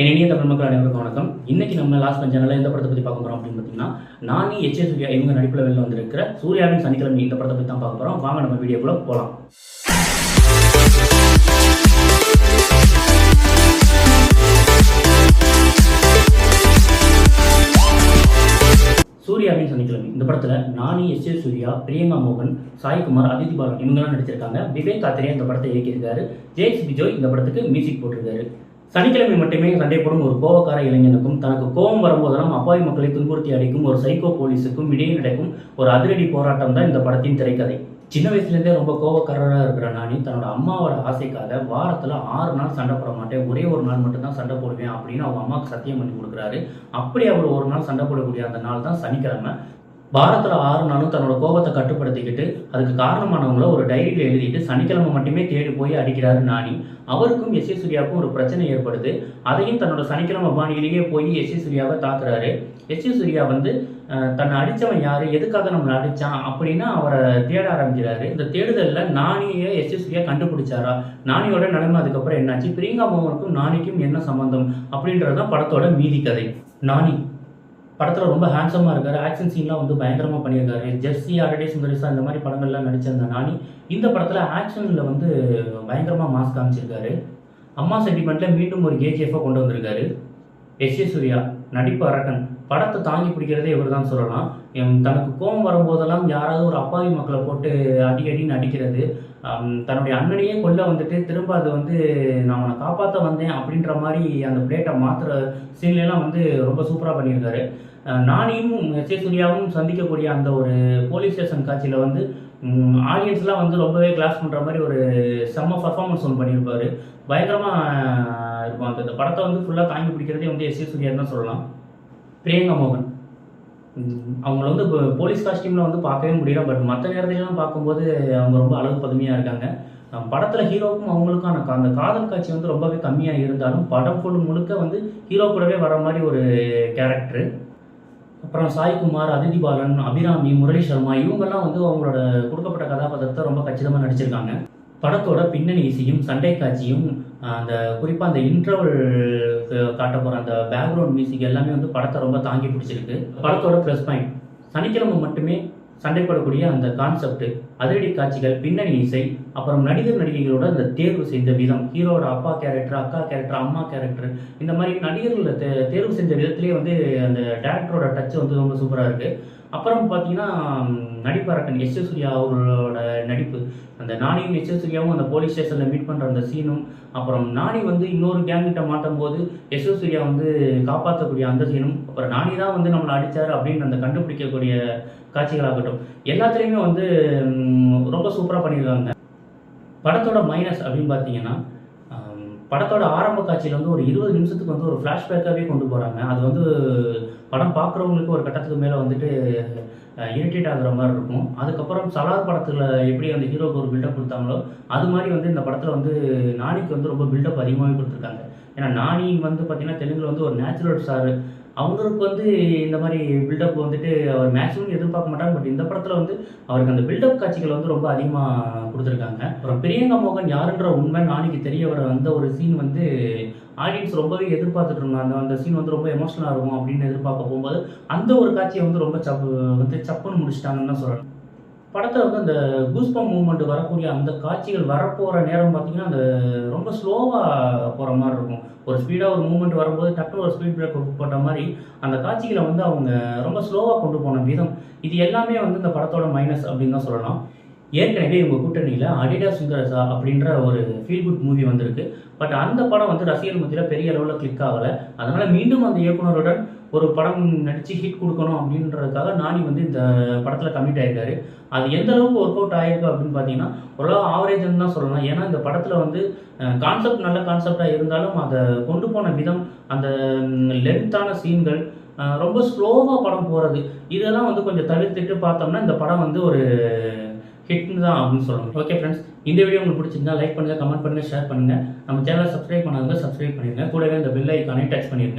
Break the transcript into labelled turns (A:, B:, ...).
A: என் இனிய தமிழ் மக்கள் அனைவருக்கும் வணக்கம். இன்னைக்கு நம்ம லாஸ்ட் பஞ்சனில் எந்த படத்தை பற்றி பார்க்க போகிறோம் அப்படின்னு பார்த்தீங்கன்னா நானி எச்ஏ சூர்யா இவங்க நடிப்பில் வெளில வந்திருக்கிற சூர்யாவின் சனிக்கிழமை இந்த படத்தை பற்றி தான் பார்க்க போகிறோம் வாங்க நம்ம வீடியோக்குள்ள போகலாம் சூர்யாவின் சனிக்கிழமை. இந்த படத்தில் நானி எஸ் ஏ சூர்யா பிரியங்கா மோகன் சாய்குமார் அதிதி பாலன் இவங்கெல்லாம் நடிச்சிருக்காங்க. விவேக் காத்திரே இந்த படத்தை இயக்கியிருக்காரு. ஜேஎஸ் விஜய் இந்த படத்துக்கு மியூசிக் போட்டிருக்காரு. சனிக்கிழமை மட்டுமே சண்டை போடும் ஒரு கோவக்கார இளைஞனுக்கும் தனக்கு கோபம் வரும்போதெல்லாம் அப்பாவி மக்களை துன்புறுத்தி அடிக்கும் ஒரு சைக்கோ போலீஸுக்கும் இடையே நடக்கும் ஒரு அதிரடி போராட்டம் தான் இந்த படத்தின் திரைக்கதை. சின்ன வயசுலேருந்தே ரொம்ப கோவக்காரராக இருக்கிற நானி தன்னோட அம்மாவோட ஆசைக்காக வாரத்தில் ஆறு நாள் சண்டை போட மாட்டேன் ஒரே ஒரு நாள் மட்டும்தான் சண்டை போடுவேன் அப்படின்னு அவங்க அம்மாவுக்கு சத்தியம் பண்ணி கொடுக்குறாரு. அப்படி அவர் ஒரு நாள் சண்டை போடக்கூடிய அந்த நாள் தான் சனிக்கிழமை. வாரத்தில் ஆறு நாளும் தன்னோட கோபத்தை கட்டுப்படுத்திக்கிட்டு அதுக்கு காரணமானவங்கள ஒரு டைரியில் எழுதிட்டு சனிக்கிழமை மட்டுமே தேடி போய் அடிக்கிறாரு நானி அவருக்கும் எஸ் ஏ சூர்யாவுக்கும் ஒரு பிரச்சனை ஏற்படுது. அதையும் தன்னோட சனிக்கிழமை பாணியிலேயே போய் எஸ் ஏ சூர்யாவை தாக்குறாரு. எஸ் ஏ சூர்யா வந்து தன்னை அடித்தவன் யார்? எதுக்காக நம்மளை அடித்தான் அப்படின்னா அவரை தேட ஆரம்பிக்கிறாரு. இந்த தேடுதலில் நானியை எஸ் ஏ சூர்யா கண்டுபிடிச்சாரா? நானியோட நிலைமை அதுக்கப்புறம் என்னாச்சு? பிரியங்கா மோகனுக்கும் நானிக்கும் என்ன சம்பந்தம்? அப்படின்றது தான் படத்தோட மீதி கதை. நானி படத்தில் ரொம்ப ஹேண்ட்ஸமாக இருக்கார். ஆக்ஷன் சீன்லாம் வந்து பயங்கரமாக பண்ணியிருக்காரு ஜெர்சி ஆல்ரெடி சுந்தரிசா இந்த மாதிரி படங்கள்லாம் நடிச்சிருந்த நானி இந்த படத்தில் ஆக்ஷனில் வந்து பயங்கரமாக மாஸ் காமிச்சிருக்காரு. அம்மா செட்டிமெண்ட்டில் மீண்டும் ஒரு கேஜிஎஃபாக கொண்டு வந்திருக்காரு. எஸ் ஏ சூர்யா நடிப்பு அரக்கன். படத்தை தாங்கி பிடிக்கிறதே இவர் தான் சொல்லலாம் தனக்கு கோபம் வரும்போதெல்லாம் யாராவது ஒரு அப்பாவி மக்களை போட்டு அடி அடின்னு அடிக்கிறது. தன்னுடைய அண்ணனையே கொல்ல வந்துட்டு திரும்ப அது வந்து நான் அவனை காப்பாற்ற வந்தேன் அப்படின்ற மாதிரி அந்த பிளேட்டை மாற்றுற சீன்லாம் வந்து ரொம்ப சூப்பராக பண்ணியிருக்காரு. நானியும் எஸ் சூர்யாவும் சந்திக்கக்கூடிய அந்த ஒரு போலீஸ் ஸ்டேஷன் காட்சியில் வந்து ஆடியன்ஸ்லாம் வந்து ரொம்பவே கிளாஸ் பண்ணுற மாதிரி ஒரு செம்ம பர்ஃபார்மன்ஸ் ஒன்று பண்ணியிருப்பாரு. பயங்கரமாக இருக்கும். அந்த படத்தை வந்து ஃபுல்லாக தாங்கி பிடிக்கிறதே வந்து எஸ் சூர்யா தான் சொல்லலாம். பிரியங்கா மோகன் அவங்கள வந்து இப்போ போலீஸ் காஸ்டியூமில் வந்து பார்க்கவே முடியல. பட் மற்ற நேரத்துலலாம் பார்க்கும்போது அவங்க ரொம்ப அழகு பதுமையாக இருக்காங்க. படத்தில் ஹீரோவுக்கும் அவங்களுக்கான அந்த காதல் காட்சி வந்து ரொம்பவே கம்மியாக இருந்தாலும் படம் ஃபுல் முழுக்க வந்து ஹீரோ கூடவே வர மாதிரி ஒரு கேரக்டர் அப்புறம் சாய்குமார் அதிதி பாலன் அபிராமி முரளி சர்மா இவங்கெல்லாம் வந்து அவங்களோட கொடுக்கப்பட்ட கதாபாத்திரத்தை ரொம்ப கச்சிதமாக நடிச்சிருக்காங்க. படத்தோட பின்னணி இசையும் சண்டை காட்சியும் அந்த குறிப்பாக அந்த இன்டர்வல் காட்ட போகிற அந்த பேக்ரவுண்ட் மியூசிக் எல்லாமே வந்து படத்தை ரொம்ப தாங்கி பிடிச்சிருக்கு. படத்தோட ப்ளஸ் பாயிண்ட் சனிக்கிழமை மட்டுமே சண்டைப்படக்கூடிய அந்த கான்செப்ட் அதிரடி காட்சிகள் பின்னணி இசை அப்புறம் நடிகர் நடிகைகளோட அந்த தேர்வு செய்த விதம் ஹீரோட அப்பா கேரக்டர் அக்கா கேரக்டர் அம்மா கேரக்டர் இந்த மாதிரி நடிகர்களை தே தேர்வு செஞ்ச விதத்திலேயே வந்து அந்த டேரக்டரோட டச் வந்து ரொம்ப சூப்பராக இருக்குது அப்புறம் பார்த்தீங்கன்னா நடிப்பரக்கன் எஸ் எஸ் சூர்யா அவர்களோட நடிப்பு. அந்த நானியும் எஸ் எஸ் சூர்யாவும் அந்த போலீஸ் ஸ்டேஷனில் மீட் பண்ணுற அந்த சீனும் அப்புறம் நானி வந்து இன்னொரு கேங்கிட்ட மாட்டும் போது எஸ் எஸ் சூர்யா வந்து காப்பாற்றக்கூடிய அந்த சீனும் அப்புறம் நானி தான் வந்து நம்மளை அடித்தார் அப்படின்னு அந்த கண்டுபிடிக்கக்கூடிய காட்சிகளாகட்டும். எல்லாத்துலேயுமே வந்து ரொம்ப சூப்பராக பண்ணியிருக்காங்க படத்தோட மைனஸ் அப்படின்னு பார்த்தீங்கன்னா படத்தோட ஆரம்ப காட்சியில் வந்து ஒரு இருபது நிமிஷத்துக்கு வந்து ஒரு ஃப்ளாஷ்பேக்காகவே கொண்டு போகிறாங்க அது வந்து படம் பார்க்குறவங்களுக்கு ஒரு கட்டத்துக்கு மேலே வந்துட்டு இரிட்டேட் ஆகுற மாதிரி இருக்கும். அதுக்கப்புறம் சலார் படத்தில் எப்படி அந்த ஹீரோக்கு ஒரு பில்டப் கொடுத்தாங்களோ அது மாதிரி வந்து இந்த படத்தில் வந்து நானிக்கு வந்து ரொம்ப பில்டப் அதிகமாகவே கொடுத்துருக்காங்க. ஏன்னா நானி வந்து பார்த்தீங்கன்னா தெலுங்கில் வந்து ஒரு நேச்சுரல் ஸ்டார் அவங்களுக்கு வந்து இந்த மாதிரி பில்டப் வந்துட்டு அவர் மேக்ஸிமம் எதிர்பார்க்க மாட்டாங்க பட் இந்த படத்தில் வந்து அவருக்கு அந்த பில்டப் காட்சிகள் வந்து ரொம்ப அதிகமாக கொடுத்துருக்காங்க. அப்புறம் பிரியங்கா மோகன் யாருன்ற உண்மை நாளைக்கு தெரிய வர அந்த ஒரு சீன் வந்து ஆடியன்ஸ் ரொம்பவே எதிர்பார்த்துட்டு இருந்தாங்க. அந்த அந்த சீன் வந்து ரொம்ப எமோஷனலாக இருக்கும் அப்படின்னு எதிர்பார்க்க போகும்போது அந்த ஒரு காட்சியை வந்து ரொம்ப சப்பு வந்து சப்புன்னு முடிச்சிட்டாங்கன்னு தான் சொல்லணும். படத்தில் வந்து அந்த கூஸ்பம் மூமெண்ட் வரக்கூடிய அந்த காட்சிகள் வரப்போகிற நேரம் பார்த்தீங்கன்னா அந்த ரொம்ப ஸ்லோவாக போகிற மாதிரி இருக்கும். ஒரு ஸ்பீடாக ஒரு மூமெண்ட் வரும்போது டக்குனு ஒரு ஸ்பீட் பிரேக் போட்ட மாதிரி அந்த காட்சிகளை வந்து அவங்க ரொம்ப ஸ்லோவாக கொண்டு போன விதம். இது எல்லாமே வந்து இந்த படத்தோட மைனஸ் அப்படின்னு தான் சொல்லலாம். ஏற்கனவே இவங்க கூட்டணியில் அடிடா சுந்தரசா அப்படின்ற ஒரு ஃபீல் குட் மூவி வந்திருக்கு. பட் அந்த படம் வந்து ரசிகர் மத்தியில் பெரிய அளவில் கிளிக் ஆகலை. அதனால் மீண்டும் அந்த இயக்குனருடன் ஒரு படம் நடித்து ஹிட் கொடுக்கணும் அப்படின்றதுக்காக நானி வந்து இந்த படத்தில் கமிட் ஆகிருக்காரு அது எந்த அளவுக்கு ஒர்க் அவுட் ஆகிருக்கு அப்படின்னு பார்த்தீங்கன்னா ஓரளவு ஆவரேஜ்னு தான் சொல்லலாம். ஏன்னா இந்த படத்தில் வந்து கான்செப்ட் நல்ல கான்செப்டாக இருந்தாலும் அதை கொண்டு போன விதம் அந்த லென்த்தான சீன்கள் ரொம்ப ஸ்லோவாக படம் போகிறது இதெல்லாம் வந்து கொஞ்சம் தவிர்த்துட்டு பார்த்தோம்னா இந்த படம் வந்து ஒரு ஹிட்னு தான் அப்படின்னு சொல்லணும். ஓகே ஃப்ரெண்ட்ஸ் இந்த வீடியோ உங்களுக்கு பிடிச்சிருந்தா லைக் பண்ணுங்கள் கமெண்ட் பண்ணுங்கள் ஷேர் பண்ணுங்கள் நம்ம சேனலை சப்ஸ்கிரைப் பண்ணாதவங்க சப்ஸ்கிரைப் பண்ணிடுங்க கூடவே இந்த பெல் ஐக்கானே டச் பண்ணிடுங்க